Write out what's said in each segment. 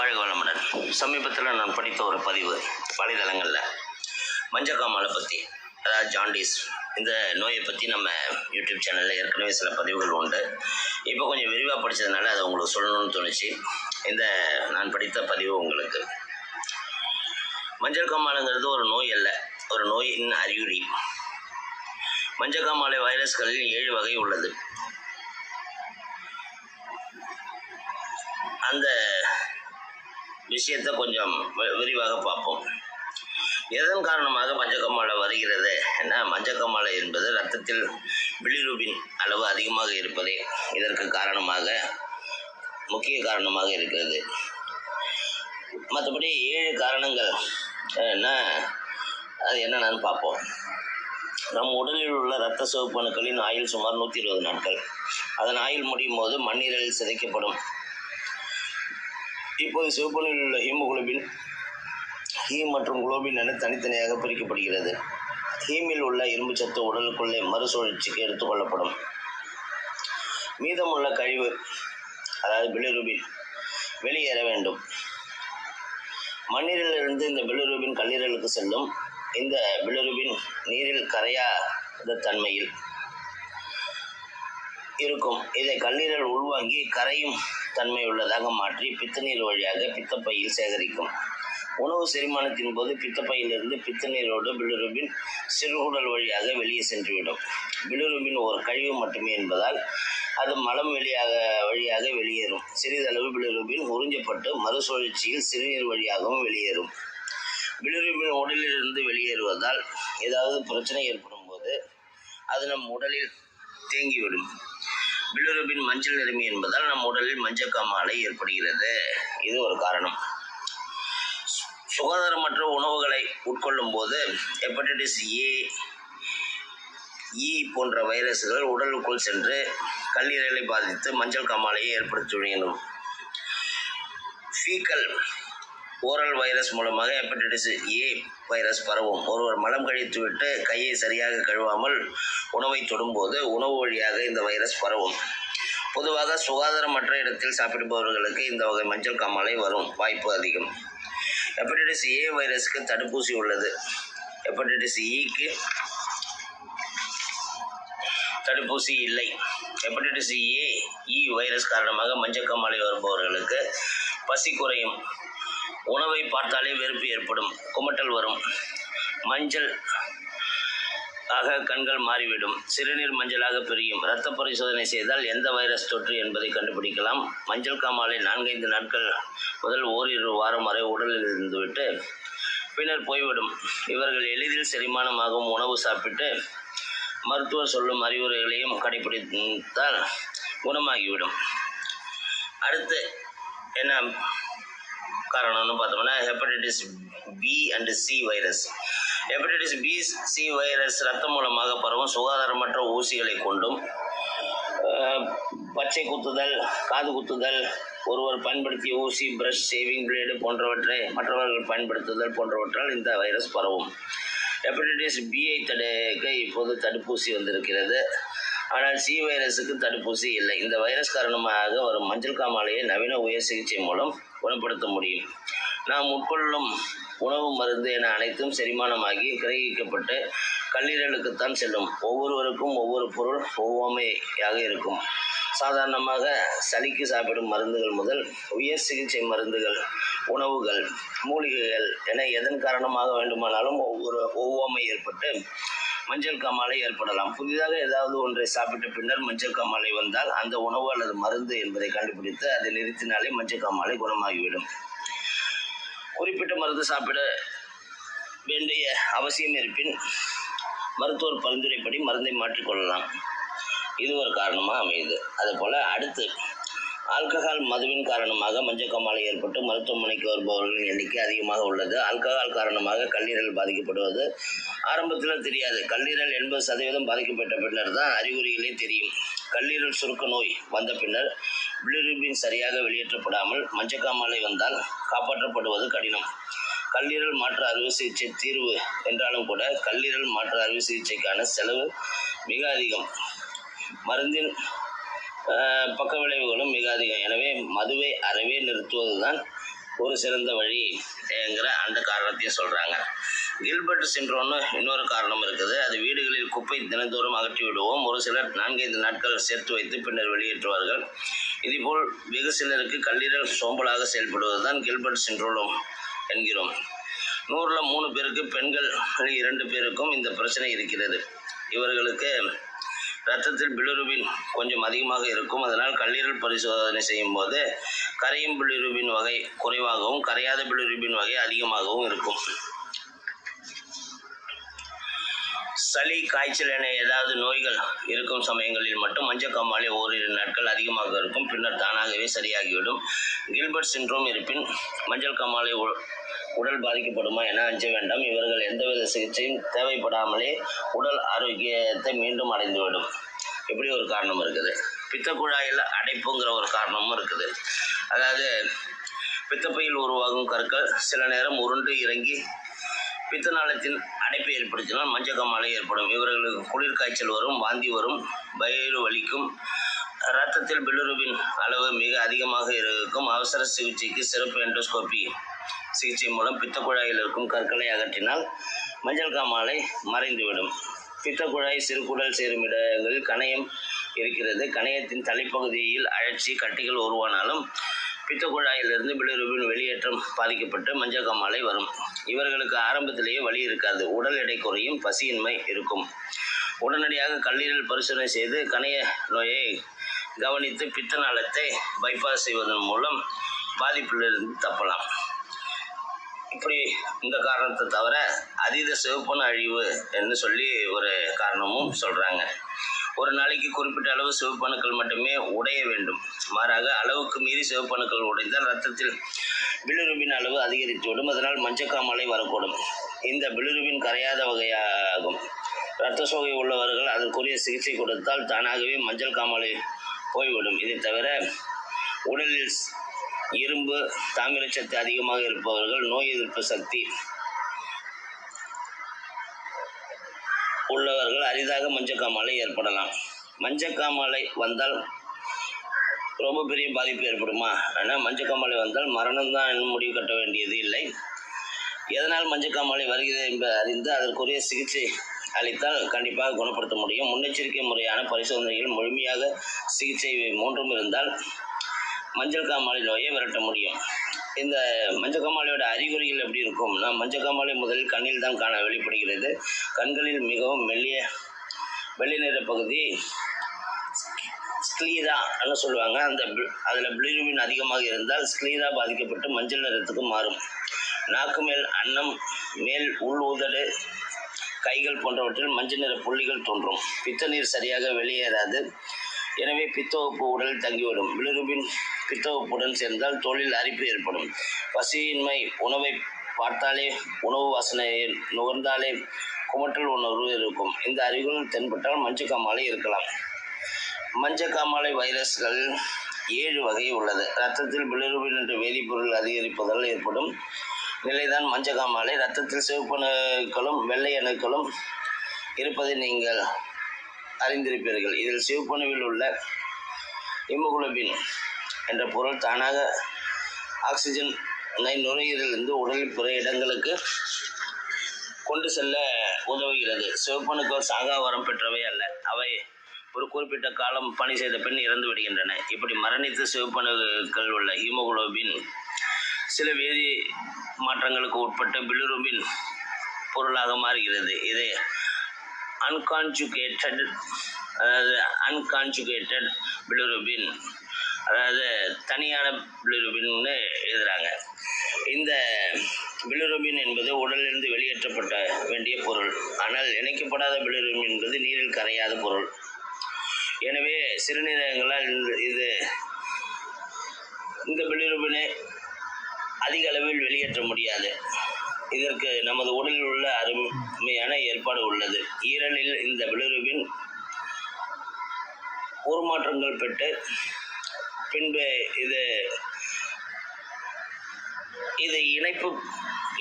வாழ்க வளமுடன். சமீபத்தில் நான் படித்த ஒரு பதிவு வலைதளங்களில். மஞ்சக்காமலை பற்றி அதாவது ஜாண்டிஸ் இந்த நோயை பற்றி நம்ம யூடியூப் சேனலில் ஏற்கனவே சில பதிவுகள் உண்டு. இப்போ கொஞ்சம் விரிவாக படித்ததுனால அதை உங்களுக்கு சொல்லணும்னு தோணுச்சு. இந்த நான் படித்த பதிவு உங்களுக்கு. மஞ்சள் காமாலைங்கிறது ஒரு நோய் அல்ல ஒரு நோயின் அறிகுறி. மஞ்சள் காமாலை வைரஸ்களில் ஏழு வகை உள்ளது. அந்த விஷயத்தை கொஞ்சம் விரிவாக பார்ப்போம். எதன் காரணமாக மஞ்சக்கமாலை வருகிறது? என்ன? மஞ்சக்கமாலை என்பது ரத்தத்தில் பிலிரூபின் அளவு அதிகமாக இருப்பதே இதற்கு காரணமாக முக்கிய காரணமாக இருக்கிறது. மற்றபடி ஏழு காரணங்கள் என்ன? அது என்னென்னு பார்ப்போம். நம் உடலில் உள்ள இரத்த சிவப்பணுக்களின் ஆயுள் சுமார் நூற்றி இருபது நாட்கள். அதன் ஆயுள் முடியும் போது மண்ணீரலில் சிதைக்கப்படும். இப்போது சிவப்பணுவில் உள்ள ஹீமோகுளோபின் ஹீம் மற்றும் குளோபின் என தனித்தனியாக பிரிக்கப்படுகிறது. ஹீமில் உள்ள இரும்புச்சத்து உடலுக்குள்ளே மறுசுழற்சிக்கு எடுத்துக்கொள்ளப்படும் மீதமுள்ள கழிவு அதாவது பிலிரூபின் வெளியேற வேண்டும். மண்ணீரிலிருந்து இந்த பிலிரூபின் கல்லீரலுக்கு செல்லும் இந்த பிலிரூபின் நீரில் கரையாத தன்மையில் இருக்கும். இதை கல்லீரல் உள்வாங்கி கரையும் தன்மை உள்ளதாக மாற்றி பித்தநீர் வழியாக பித்தப்பையில் சேகரிக்கும். உணவு செரிமானத்தின் போது பித்தப்பையிலிருந்து பித்தநீரோடு பிலிருபின் சிறுகுடல் வழியாக வெளியே சென்றுவிடும். பிலிருபின் ஒரு கழிவு மட்டுமே என்பதால் அது மலம் வெளியாக வழியாக வெளியேறும். சிறிதளவு பிலிருபின் உறிஞ்சப்பட்டு மறுசுழற்சியில் சிறுநீர் வழியாகவும் வெளியேறும். பிலிருபின் உடலிலிருந்து வெளியேறுவதால் ஏதாவது பிரச்சனை ஏற்படும் போது அது நம் உடலில் தேங்கிவிடும். பிலிருபின் மஞ்சள் நிறமி என்பதால் நம் உடலில் மஞ்சக்காமாலை ஏற்படுகிறது. இது ஒரு காரணம். சுகாதாரமற்ற உணவுகளை உட்கொள்ளும் போது ஹெப்படைட்டிஸ் ஏ இ போன்ற வைரஸ்கள் உடலுக்குள் சென்று கல்லீரலை பாதித்து மஞ்சள் காமாலையை ஏற்படுத்திவிடும் ஃபீக்கல் ஓரல் வைரஸ் மூலமாக ஹெப்படைட்டிஸ் ஏ வைரஸ் பரவும். ஒருவர் மலம் கழித்துவிட்டு கையை சரியாக கழுவாமல் உணவை தொடும்போது உணவு வழியாக இந்த வைரஸ் பரவும். பொதுவாக சுகாதாரமற்ற இடத்தில் சாப்பிடுபவர்களுக்கு இந்த வகை மஞ்சள் காமாலை வரும் வாய்ப்பு அதிகம். ஹெப்படைட்டிஸ் ஏ வைரஸுக்கு தடுப்பூசி உள்ளது. ஹெப்படைட்டிஸ் இக்கு e தடுப்பூசி இல்லை. ஹெப்படைட்டிஸ் ஏ இ வைரஸ் காரணமாக மஞ்சள் காமாலை வருபவர்களுக்கு பசி குறையும். உணவை பார்த்தாலே வெறுப்பு ஏற்படும் குமட்டல் வரும். மஞ்சள் ஆக கண்கள் மாறிவிடும். சிறுநீர் மஞ்சளாக பிரியும். இரத்த பரிசோதனை செய்தால் எந்த வைரஸ் தொற்று என்பதை கண்டுபிடிக்கலாம். மஞ்சள் காமாலை நான்கைந்து நாட்கள் முதல் ஓரிரு வாரம் வரை உடலில் இருந்துவிட்டு பின்னர் போய்விடும். இவர்கள் எளிதில் செரிமானமாகும் உணவு சாப்பிட்டு மருத்துவர் சொல்லும் அறிவுரைகளையும் கடைபிடித்தால் குணமாகிவிடும். அடுத்து என்ன காரணம்னு பார்த்தோம்னா hepatitis B and C virus hepatitis B C virus ரத்தம் மூலமாக பரவும் சுகாதாரமற்ற ஊசிகளை கொண்டும் பச்சை குத்துதல் காது குத்துதல் ஒருவர் பயன்படுத்திய ஊசி பிரஷ் சேவிங் பிளேடு போன்றவற்றை மற்றவர்கள் பயன்படுத்துதல் போன்றவற்றால் இந்த வைரஸ் பரவும். ஹெப்படைட்டிஸ் பியை தடுக்க இப்போது தடுப்பூசி வந்திருக்கிறது. ஆனால் சி வைரஸுக்கு தடுப்பூசி இல்லை. இந்த வைரஸ் காரணமாக வரும் மஞ்சள் காமாலையை நவீன உயர் சிகிச்சை மூலம் குணப்படுத்த முடியும். நாம் உட்கொள்ளும் உணவு மருந்து என அனைத்தும் செரிமானமாகி கிரகிக்கப்பட்டு கல்லீரலுக்குத்தான் செல்லும். ஒவ்வொருவருக்கும் ஒவ்வொரு பொருள் ஒவ்வாமையாக இருக்கும். சாதாரணமாக சளிக்கு சாப்பிடும் மருந்துகள் முதல் உயர் சிகிச்சை மருந்துகள் உணவுகள் மூலிகைகள் என எதன் காரணமாக வேண்டுமானாலும் ஒவ்வொரு ஒவ்வாமை ஏற்பட்டு மஞ்சள் காமாலை ஏற்படலாம். புதிதாக ஏதாவது ஒன்றை சாப்பிட்ட பின்னர் மஞ்சள் காமாலை வந்தால் அந்த உணவு அல்லது மருந்து என்பதை கண்டுபிடித்து அதை நிறுத்தினாலே மஞ்சள் காமாலை குணமாகிவிடும். குறிப்பிட்ட மருந்து சாப்பிட வேண்டிய அவசியம் இருப்பின் மருத்துவர் பரிந்துரைப்படி மருந்தை மாற்றிக்கொள்ளலாம் இது ஒரு காரணமாக அமையுது. அதுபோல் அடுத்து ஆல்கஹால் மதுவின் காரணமாக மஞ்சக்காமாலை ஏற்பட்டு மருத்துவமனைக்கு வருபவர்களின் எண்ணிக்கை அதிகமாக உள்ளது. ஆல்கஹால் காரணமாக கல்லீரல் பாதிக்கப்படுவது ஆரம்பத்தில் தெரியாது. கல்லீரல் எண்பது சதவீதம் பாதிக்கப்பட்ட பின்னர் தான் அறிகுறிகளே தெரியும். கல்லீரல் சுருக்க நோய் வந்த பின்னர் பிளிரூபின் சரியாக வெளியேற்றப்படாமல் மஞ்சக்காமாலை வந்தால் காப்பாற்றப்படுவது கடினம். கல்லீரல் மாற்று அறுவை சிகிச்சை தீர்வு என்றாலும் கூட கல்லீரல் மாற்று அறுவை சிகிச்சைக்கான செலவு மிக அதிகம். மருந்தின் பக்க விளைவுகளும் மிக அதிகம். எனவே மதுவை அறவே நிறுத்துவதுதான் ஒரு சிறந்த வழிங்கிற அந்த காரணத்தையும் சொல்கிறாங்க கில்பர்ட் சின்ரோன்னு இன்னொரு காரணம் இருக்குது. அது வீடுகளில் குப்பை தினந்தோறும் அகற்றி விடுவோம். ஒரு சிலர் நான்கைந்து நாட்கள் சேர்த்து வைத்து பின்னர் வெளியேற்றுவார்கள். இதுபோல் வெகு சிலருக்கு கல்லீரல் சோம்பலாக செயல்படுவது தான் கில்பர்ட் சின்ரோலம் என்கிறோம். நூறில் மூணு பேருக்கு பெண்கள் இரண்டு பேருக்கும் இந்த பிரச்சனை இருக்கிறது. இவர்களுக்கு ரத்தத்தில் பிலிருபின் கொஞ்சம் அதிகமாக இருக்கும். அதனால் கல்லீரல் பரிசோதனை செய்யும் போது கரையும் பிலிருபின் வகை குறைவாகவும் கரையாத பிலிருபின் வகை அதிகமாகவும் இருக்கும். சளி காய்ச்சல் என ஏதாவது நோய்கள் இருக்கும் சமயங்களில் மட்டும் மஞ்சக்காமாலை ஓரிரு நாட்கள் அதிகமாக இருக்கும். பின்னர் தானாகவே சரியாகிவிடும். கில்பர்ட் சின்ரோம் இருப்பின் மஞ்சள் காமாலை உ- உடல் பாதிக்கப்படுமா என அஞ்ச வேண்டாம். இவர்கள் எந்தவித சிகிச்சையும் தேவைப்படாமலே உடல் ஆரோக்கியத்தை மீண்டும் அடைந்துவிடும். இப்படி ஒரு காரணம் இருக்குது. பித்த குழாயில் அடைப்புங்கிற ஒரு காரணமும் இருக்குது. அதாவது பித்தப்பையில் உருவாகும் கற்கள் சில நேரம் உருண்டு இறங்கி பித்தநாளத்தின் அடைப்பை ஏற்படுத்தினால் மஞ்சக்காமாலை ஏற்படும். இவர்களுக்கு குளிர் காய்ச்சல் வரும் வாந்தி வரும் வயிறு வலிக்கும். இரத்தத்தில் பிலுருபின் அளவு மிக அதிகமாக இருக்கும். அவசர சிகிச்சைக்கு சிறப்பு எண்டோஸ்கோபி சிகிச்சை மூலம் பித்தக்குழாயில் இருக்கும் கற்களை அகற்றினால் மஞ்சள் காமாலை மறைந்துவிடும். பித்தக்குழாய் சிறுகுடல் சேரும் இடங்களில் கணையம் இருக்கிறது. கணையத்தின் தலைப்பகுதியில் அழற்சி கட்டிகள் உருவானாலும் பித்தக்குழாயிலிருந்து பிலிருபின் வெளியேற்றம் பாதிக்கப்பட்டு மஞ்சள் காமாலை வரும். இவர்களுக்கு ஆரம்பத்திலேயே வலி இருக்காது. உடல் எடை குறையும் பசியின்மை இருக்கும். உடனடியாக கல்லீரல் பரிசோதனை செய்து கணைய நோயை கவனித்து பித்த நாளத்தை பைபாஸ் செய்வதன் மூலம் பாதிப்பிலிருந்து தப்பலாம். இப்படி இந்த காரணத்தை தவிர அதீத சிவப்பன அழிவு என்று சொல்லி ஒரு காரணமும் சொல்கிறாங்க ஒரு நாளைக்கு குறிப்பிட்ட அளவு சிவப்பணுக்கள் மட்டுமே உடைய வேண்டும். மாறாக அளவுக்கு மீறி சிவப்பணுக்கள் உடைந்தால் ரத்தத்தில் பிலிருபின் அளவு அதிகரித்துவிடும். அதனால் மஞ்சக்காமலை வரக்கூடும். இந்த பிலிருபின் கரையாத வகையாகும். இரத்த சோகை உள்ளவர்கள் அதற்குரிய சிகிச்சை கொடுத்தால் தானாகவே மஞ்சள் காமாலை போய்விடும். இதை தவிர உடலில் இரும்பு தாமிரச்சத்து அதிகமாக இருப்பவர்கள் நோய் எதிர்ப்பு சக்தி உள்ளவர்கள் அரிதாக மஞ்சக்காமாலை ஏற்படலாம். மஞ்சக்காமாலை வந்தால் ரொம்ப பெரிய பாதிப்பு ஏற்படுமா? ஆனால் மஞ்சக்காமாலை வந்தால் மரணம்தான் முடிவு கட்ட வேண்டியது இல்லை. எதனால் மஞ்சக்காமாலை வருகிறது என்பதை அறிந்து அதற்குரிய சிகிச்சை அளித்தால் கண்டிப்பாக குணப்படுத்த முடியும். முன்னெச்சரிக்கை முறையான பரிசோதனைகள் முழுமையாக சிகிச்சை மூன்றும் இருந்தால் மஞ்சள் காமாலை நோயை விரட்ட முடியும். இந்த மஞ்சக்காமாலையோட அறிகுறிகள் எப்படி இருக்கும்னா மஞ்சக்காமாலை முதலில் கண்ணில் தான் காண வெளிப்படுகிறது. கண்களில் மிகவும் மெல்லிய வெள்ளை நிற பகுதி ஸ்க்ளீரான்னு சொல்லுவாங்க. அந்த அதில் பிளிருவின் அதிகமாக இருந்தால் ஸ்க்ளீரா பாதிக்கப்பட்டு மஞ்சள் நிறத்துக்கு மாறும். நாக்கு மேல் அன்னம் மேல் உள் உதடு கைகள் போன்றவற்றில் மஞ்சள் நிற புள்ளிகள் தோன்றும். பித்த நீர் சரியாக வெளியேறாது. எனவே பித்த உடல் உடலில் தங்கிவிடும் விலிருபின் பித்த சேர்ந்தால் தோலில் அரிப்பு ஏற்படும். பசியின்மை உணவை பார்த்தாலே உணவு வாசனையை நுகர்ந்தாலே குமட்டல் உணர்வு இருக்கும். இந்த அறிகுறிகள் தென்பட்டால் மஞ்சக்காமாலை இருக்கலாம். மஞ்சக்காமாலை வைரஸ்கள் ஏழு வகை உள்ளது. ரத்தத்தில் பிளிருபின் என்ற வேதிப்பொருள் அதிகரிப்பதால் ஏற்படும் நிலைதான் மஞ்சக்காமாலை. சிவப்பு சிவப்பணுக்களும் வெள்ளை அணுக்களும் இருப்பதை நீங்கள் அறிந்திருப்பீர்கள். இதில் சிவப்பணுவில் உள்ள இமோகுளோபின் என்ற பொருள் தானாக ஆக்சிஜனை நுரையீரலிருந்து உடலில் பிற இடங்களுக்கு கொண்டு செல்ல உதவுகிறது. சிவப்பணுக்கள் சாகாவரம் பெற்றவை அல்ல. அவை ஒரு குறிப்பிட்ட காலம் பணி செய்த பின் இறந்து விடுகின்றன. இப்படி மரணித்த சிவப்பணுக்கள் உள்ள ஹீமோகுளோபின் சில வேதி மாற்றங்களுக்கு உட்பட்ட பிலிருபின் பொருளாக மாறுகிறது. இது அன்கான்ஜுகேட்டட் அதாவது அன்கான்ஜுகேட்டட் பிலிருபின் அதாவது தனியான பிலிருபின்னு எழுதுகிறாங்க இந்த பிலிருபின் என்பது உடலிலிருந்து வெளியேற்றப்பட்ட வேண்டிய பொருள். ஆனால் இணைக்கப்படாத பிலிருபின் என்பது நீரில் கரையாத பொருள். எனவே சிறுநீரகங்களால் இது இந்த பிலிருபினை அதிக அளவில் வெளியேற்ற முடியாது. இதற்கு நமது உடலில் உள்ள அருமையான ஏற்பாடு உள்ளது. ஈரலில் இந்த பிலிருபின் உருமாற்றங்கள் பெற்று பின்பு இது இதை இணைப்பு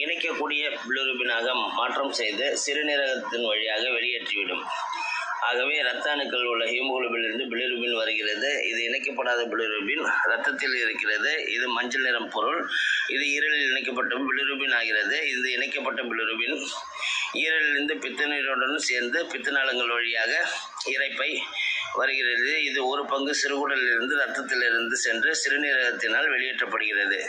இணைக்கக்கூடிய பிலிருபினாக மாற்றம் செய்து சிறுநீரகத்தின் வழியாக வெளியேற்றிவிடும். ஆகவே இரத்த அணுக்கள் உள்ள ஹீமோகுளோபினிலிருந்து பிலிருபின் வருகிறது. இது இணைக்கப்படாத பிலிருபின் இரத்தத்தில் இருக்கிறது. இது மஞ்சள் நிறம் பொருள். இது ஈரலில் இணைக்கப்பட்ட பிலிருபின் ஆகிறது. இது இணைக்கப்பட்ட பிலிருபின் ஈரலிலிருந்து பித்தநீருடன் சேர்ந்து பித்தநாளங்கள் வழியாக இறைப்பை வருகிறது. இது ஒரு பங்கு சிறுகுடலிலிருந்து இரத்தத்திலிருந்து சென்று சிறுநீரகத்தினால் வெளியேற்றப்படுகிறது.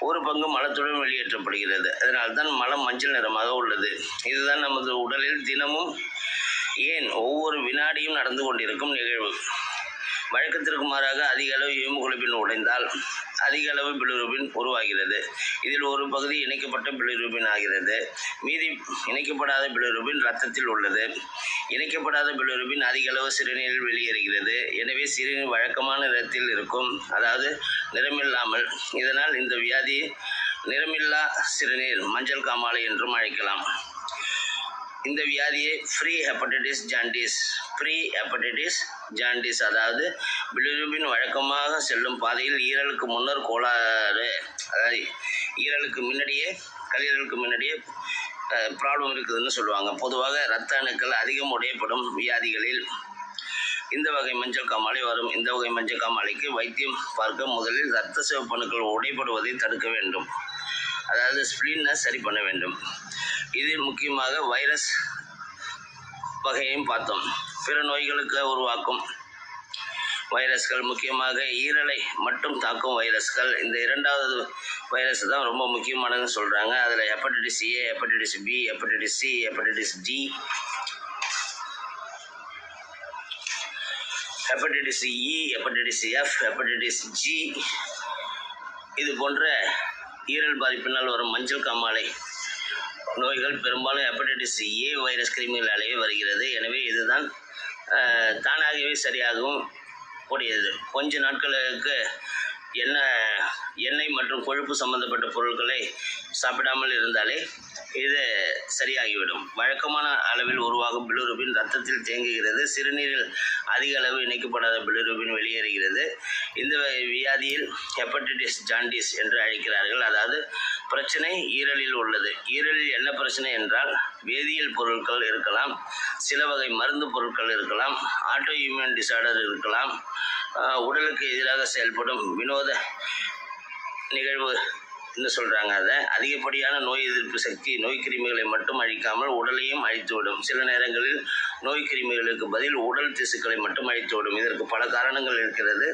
ஒரு பங்கு மலத்துடன் வெளியேற்றப்படுகிறது. அதனால்தான் மலம் மஞ்சள் நிறமாக உள்ளது. இதுதான் நமது உடலில் தினமும் ஏன் ஒவ்வொரு வினாடியும் நடந்து கொண்டிருக்கும் நிகழ்வு? வழக்கத்திற்கு மாறாக அதிக அளவு ஹீமோகுளோபின் உடைந்தால் அதிக அளவு பிலிரூபின் உருவாகிறது. இதில் ஒரு பகுதி இணைக்கப்பட்ட பிலிரூபின் ஆகிறது. மீதி இணைக்கப்படாத பிலிரூபின் ரத்தத்தில் உள்ளது. இணைக்கப்படாத பிலிரூபின் அதிக அளவு சிறுநீரில் வெளியேறுகிறது. எனவே சிறுநீர் வழக்கமான நிறத்தில் இருக்கும் அதாவது நிறமில்லாமல் இதனால் இந்த வியாதி நிறமில்லா சிறுநீர் மஞ்சள் காமாலை என்றும் அழைக்கலாம். இந்த வியாதியை free hepatitis jaundice pre hepatitis jaundice அதாவது பிலிருபின் வழக்கமாக செல்லும் பாதையில் ஈரலுக்கு முன்னர் கோளாறு அதாவது ஈரலுக்கு முன்னாடியே கல்லீரலுக்கு முன்னாடியே ப்ராப்ளம் இருக்குதுன்னு சொல்லுவாங்க. பொதுவாக இரத்த அணுக்கள் அதிகம் உடையப்படும் வியாதிகளில். இந்த வகை மஞ்சள் காமாலை வரும். இந்த வகை மஞ்சள் காமாலைக்கு வைத்தியம் பார்க்க முதலில் இரத்த சிவப்பணுக்கள் உடைப்படுவதை தடுக்க வேண்டும். அதாவது ஸ்ப்ளீனை சரி பண்ண வேண்டும். இதில் முக்கியமாக வைரஸ் வகையையும் பார்த்தோம். பிற நோய்களுக்கு உருவாக்கும் வைரஸ்கள் முக்கியமாக ஈரலை மட்டும் தாக்கும் வைரஸ்கள் இந்த இரண்டாவது வைரஸ் தான் ரொம்ப முக்கியமானதுன்னு சொல்கிறாங்க அதில் hepatitis A hepatitis B hepatitis C hepatitis D hepatitis E hepatitis F hepatitis G இது போன்ற ஈரல் பாதிப்பினால் வரும் மஞ்சள் காமாலை நோய்கள் பெரும்பாலும் ஹெப்படைட்டிஸ் ஏ வைரஸ் கிருமிகளாலேயே வருகிறது. எனவே இதுதான் தானாகவே சரியாகவும் கூடியது. கொஞ்ச நாட்களுக்கு எண்ணெய் எண்ணெய் மற்றும் கொழுப்பு சம்பந்தப்பட்ட பொருட்களை சாப்பிடாமல் இருந்தாலே இது சரியாகிவிடும். வழக்கமான அளவில் உருவாகும் பிலிருபின் ரத்தத்தில் தேங்குகிறது. சிறுநீரில் அதிக அளவு இணைக்கப்படாத பிலுருபின் வெளியேறுகிறது. இந்த வியாதியில் ஹெப்படைட்டிஸ் ஜாண்டிஸ் என்று அழைக்கிறார்கள். அதாவது பிரச்சனை ஈரலில் உள்ளது. ஈரலில் என்ன பிரச்சனை என்றால் வேதியியல் பொருட்கள் இருக்கலாம் சில வகை மருந்து பொருட்கள் இருக்கலாம் ஆட்டோ இம்யூன் டிசார்டர் இருக்கலாம் உடலுக்கு எதிராக செயல்படும் வினோத நிகழ்வு என்ன சொல்கிறாங்க அதை. அதிகப்படியான நோய் எதிர்ப்பு சக்தி நோய் கிருமிகளை மட்டும் அழிக்காமல் உடலையும் அழித்துவிடும். சில நேரங்களில் நோய் கிருமிகளுக்கு பதில் உடல் திசுக்களை மட்டும் அழித்துவிடும். இதற்கு பல காரணங்கள் இருக்கிறது.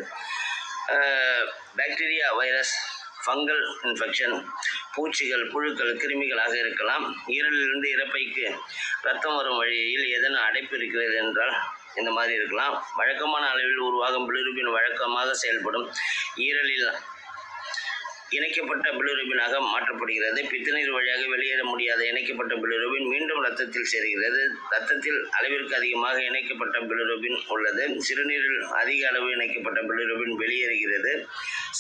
பாக்டீரியா வைரஸ் ஃபங்கல் இன்ஃபெக்ஷன் பூச்சிகள் புழுக்கள் கிருமிகளாக இருக்கலாம். ஈரலிலிருந்து இறப்பைக்கு ரத்தம் வரும் வழியில் ஏதேனும் அடைப்பு இருக்கிறது என்றால் இந்த மாதிரி இருக்கலாம். வழக்கமான அளவில் உருவாகும் பிலிருபின் வழக்கமாக செயல்படும். ஈரலில் இணைக்கப்பட்ட பிலிருபினாக மாற்றப்படுகிறது. பித்தநீர் வழியாக வெளியேற முடியாத இணைக்கப்பட்ட பிலிருபின் மீண்டும் ரத்தத்தில் சேர்கிறது. ரத்தத்தில் அளவிற்கு அதிகமாக இணைக்கப்பட்ட பிலிருபின் உள்ளது. சிறுநீரில் அதிக அளவு இணைக்கப்பட்ட பிலிருபின் வெளியேறுகிறது.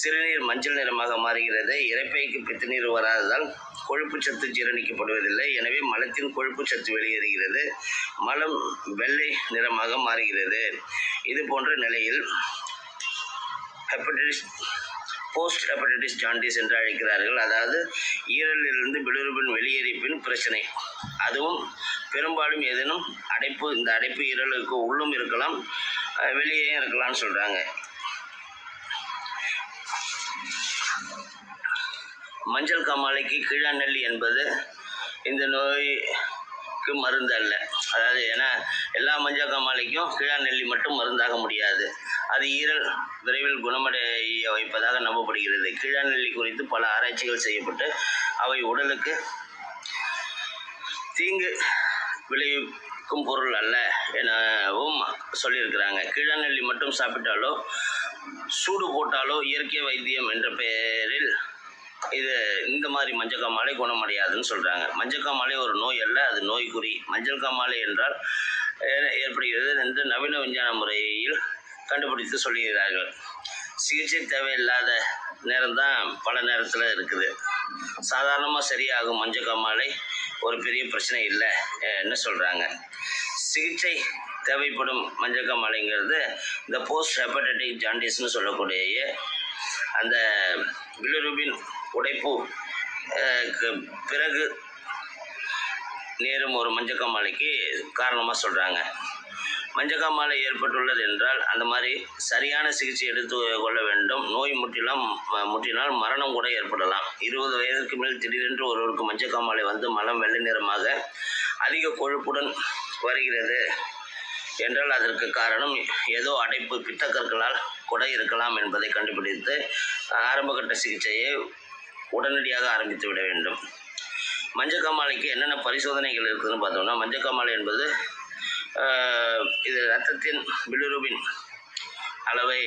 சிறுநீர் மஞ்சள் நிறமாக மாறுகிறது. இரைப்பைக்கு பித்தநீர் வராததால் கொழுப்பு சத்து ஜீரணிக்கப்படுவதில்லை. எனவே மலத்தின் கொழுப்பு சத்து வெளியேறுகிறது. மலம் வெள்ளை நிறமாக மாறுகிறது. இது போன்ற நிலையில் ஹெப்படைட்டிஸ் போஸ்ட் ஹெப்படைட்டிஸ் ஜாண்டிஸ் என்று அழைக்கிறார்கள். அதாவது ஈரலிலிருந்து பிலிருபின் வெளியேறிப்பின் பிரச்சனை. அதுவும் பெரும்பாலும் ஏதேனும் அடைப்பு இந்த அடைப்பு ஈரலுக்கு உள்ளும் இருக்கலாம் வெளியேயும் இருக்கலாம்னு சொல்கிறாங்க மஞ்சள் காமாலைக்கு கீழாநெல்லி என்பது இந்த நோய்க்கு மருந்து அல்ல. அதாவது ஏன்னா எல்லா மஞ்சள் காமாலைக்கும் கீழாநெல்லி மட்டும் மருந்தாக முடியாது. அது ஈரல் விரைவில் குணமடைய வைப்பதாக நம்பப்படுகிறது. கீழாநெல்லி குறித்து பல ஆராய்ச்சிகள் செய்யப்பட்டு அவை உடலுக்கு தீங்கு விளைவிக்கும் பொருள் அல்ல எனவும் சொல்லியிருக்கிறாங்க. கீழாநெல்லி மட்டும் சாப்பிட்டாலோ சூடு போட்டாலோ இயற்கை வைத்தியம் என்ற பெயரில் இது இந்த மாதிரி மஞ்சள் காமாலை குணமடையாதுன்னு சொல்கிறாங்க மஞ்சள் காமாலை ஒரு நோய் அல்ல அது நோய்க்குறி. மஞ்சள் காமாலை என்றால் ஏற்படுகிறது. என்று நவீன விஞ்ஞான முறையில் கண்டுபிடித்து சொல்கிறார்கள் சிகிச்சை தேவையில்லாத நேரம்தான் பல நேரத்தில் இருக்குது. சாதாரணமாக சரியாகும் மஞ்சள் காமாலை ஒரு பெரிய பிரச்சனை இல்லை என்ன சொல்கிறாங்க சிகிச்சை தேவைப்படும் மஞ்சள் காமாலைங்கிறது இந்த போஸ்ட் ஹெப்படைட்டிக் ஜாண்டிஸ்னு சொல்லக்கூடிய அந்த பிலிருபின் உடைப்பு பிறகு நேரும் ஒரு மஞ்சக்காமாலைக்கு காரணமாக சொல்கிறாங்க மஞ்சக்காமாலை ஏற்பட்டுள்ளது என்றால் அந்த மாதிரி சரியான சிகிச்சை எடுத்து கொள்ள வேண்டும். நோய் முற்றிலும் முற்றினால் மரணம் கூட ஏற்படலாம். இருபது வயதுக்கு மேல் திடீரென்று ஒருவருக்கு மஞ்சக்காமாலை வந்து மலம் வெள்ளை நிறமாக அதிக கொழுப்புடன் வருகிறது என்றால் அதற்கு காரணம் ஏதோ அடைப்பு பித்தக்கற்களால் கூட இருக்கலாம் என்பதை கண்டுபிடித்து ஆரம்பகட்ட சிகிச்சையை உடனடியாக ஆரம்பித்து விட வேண்டும். மஞ்சக்காமாலைக்கு என்னென்ன பரிசோதனைகள் இருக்குதுன்னு பார்த்தோம்னா மஞ்சக்காமாலை என்பது இது ரத்தத்தின் பிலிருபின் அளவை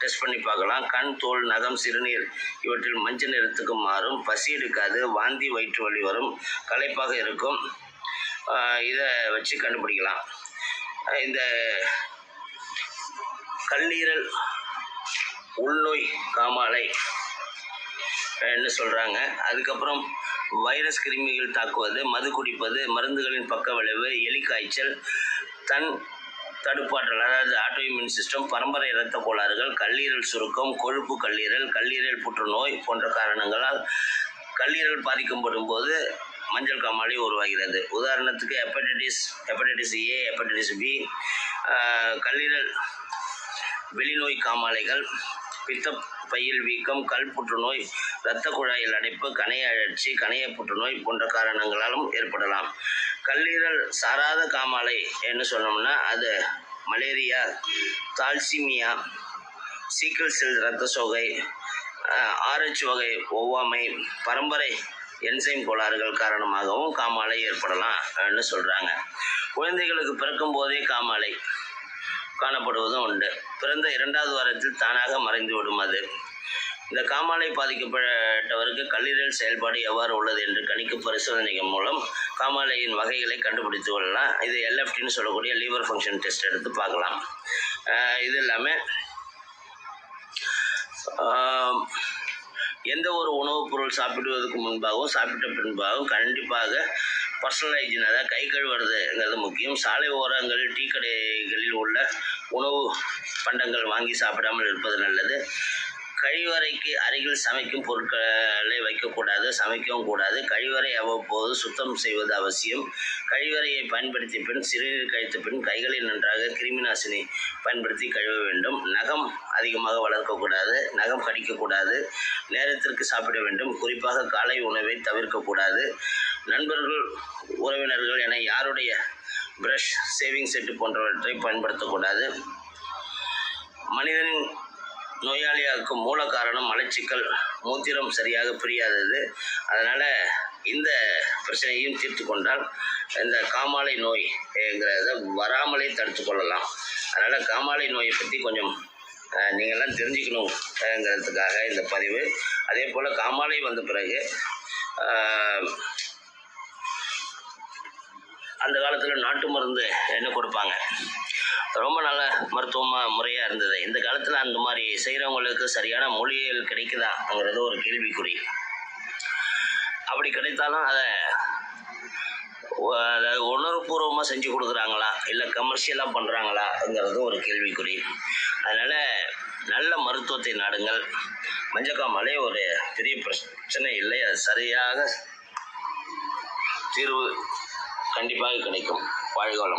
டெஸ்ட் பண்ணி பார்க்கலாம். கண் தோல் நகம் சிறுநீர் இவற்றில் மஞ்சள் நிறத்துக்கு மாறும். பசி எடுக்காது வாந்தி வயிற்று வலி வரும். களைப்பாக இருக்கும். இதை வச்சு கண்டுபிடிக்கலாம். இந்த கல்லீரல் உள்நோய் காமாலை என்ன சொல்கிறாங்க அதுக்கப்புறம் வைரஸ் கிருமிகள் தாக்குவது மது குடிப்பது மருந்துகளின் பக்க விளைவு எலி காய்ச்சல் தன் தடுப்பாற்றல் அதாவது ஆட்டோஇம்யூன் சிஸ்டம் பரம்பரை இரத்த கோளாறுகள் கல்லீரல் சுருக்கம் கொழுப்பு கல்லீரல் கல்லீரல் புற்றுநோய் போன்ற காரணங்களால் கல்லீரல் பாதிக்கப்படும் போது மஞ்சள் காமாலை உருவாகிறது. உதாரணத்துக்கு hepatitis hepatitis A hepatitis B கல்லீரல் வெளிநோய் காமாலைகள் பித்த பையில் வீக்கம் கல் புற்றுநோய் இரத்த குழாயில் அடைப்பு கணைய அழற்சி கணைய புற்றுநோய் போன்ற காரணங்களாலும் ஏற்படலாம். கல்லீரல் சாராத காமாலை என்ன சொன்னோம்னா அது மலேரியா தால்சிமியா சீக்கிள் செல் இரத்த சோகை ஆர்ஹெச் வகை ஒவ்வாமை பரம்பரை என்சைம் கோளாறுகள் காரணமாகவும் காமாலை ஏற்படலாம்னு சொல்கிறாங்க குழந்தைகளுக்கு பிறக்கும் போதே காமாலை காணப்படுவதும் உண்டு. பிறந்த இரண்டாவது வாரத்தில் தானாக மறைந்துவிடும் அது. இந்த காமாலை பாதிக்கப்பட்டவருக்கு கல்லீரல் செயல்பாடு எவ்வாறு உள்ளது என்று கணிக்கும் பரிசோதனைகள் மூலம் காமாலையின் வகைகளை கண்டுபிடித்து கொள்ளலாம். இது எல்எஃப்டின்னு சொல்லக்கூடிய லீவர் ஃபங்க்ஷன் டெஸ்ட் எடுத்து பார்க்கலாம். இது இல்லாமல் எந்த ஒரு உணவுப் பொருள் சாப்பிடுவதற்கு முன்பாகவும் சாப்பிட்ட பின்பாகவும் கண்டிப்பாக பர்சனல் ஹைஜீன் அதாவது கை கழுவுறதுங்கிறது முக்கியம். சாலை ஓரங்கள் டீ கடைகளில் உள்ள உணவு பண்டங்கள் வாங்கி சாப்பிடாமல் இருப்பது நல்லது. கழிவறைக்கு அருகில் சமைக்கும் பொருட்களை வைக்கக்கூடாது சமைக்கவும் கூடாது. கழிவறை அவ்வப்போது சுத்தம் செய்வது அவசியம். கழிவறையை பயன்படுத்திய பின் சிறுநீர் கழித்த பின் கைகளை நன்றாக கிருமி நாசினி பயன்படுத்தி கழுவ வேண்டும். நகம் அதிகமாக வளர்க்கக்கூடாது நகம் கடிக்கக்கூடாது. நேரத்திற்கு சாப்பிட வேண்டும். குறிப்பாக காலை உணவை தவிர்க்கக்கூடாது. நண்பர்கள் உறவினர்கள் என யாருடைய பிரஷ் சேவிங் செட்டு போன்றவற்றை பயன்படுத்தக்கூடாது மனிதனின் நோயாளியாக்கும் மூல காரணம் மலச்சிக்கல் மூத்திரம் சரியாக பிரியாதது. அதனால் இந்த பிரச்சனையும் தீர்த்து கொண்டால் இந்த காமாலை நோய்ங்கிறத வராமலே தடுத்து கொள்ளலாம். அதனால் காமாலை நோயை பற்றி கொஞ்சம் நீங்கள்லாம் தெரிஞ்சுக்கணுங்கிறதுக்காக இந்த பதிவு. அதே போல் காமாலை வந்த பிறகு ரொம்ப நல்ல மருத்துவமாக முறையாக இருந்தது. இந்த காலத்தில் அந்த மாதிரி செய்கிறவங்களுக்கு சரியான மொழிகள் கிடைக்குதாங்கிறது ஒரு கேள்விக்குறி. அப்படி கிடைத்தாலும் அதை அதை உணர்வுபூர்வமாக செஞ்சு கொடுக்குறாங்களா? இல்லை கமர்ஷியலாக பண்ணுறாங்களாங்கிறது ஒரு கேள்விக்குறி. அதனால் நல்ல மருத்துவத்தை நாடுங்கள். மஞ்சக்காமலே ஒரு பெரிய பிரச்சனை இல்லை. அது சரியாக தீர்வு கண்டிப்பாக கிடைக்கும். வாழ்க வளம்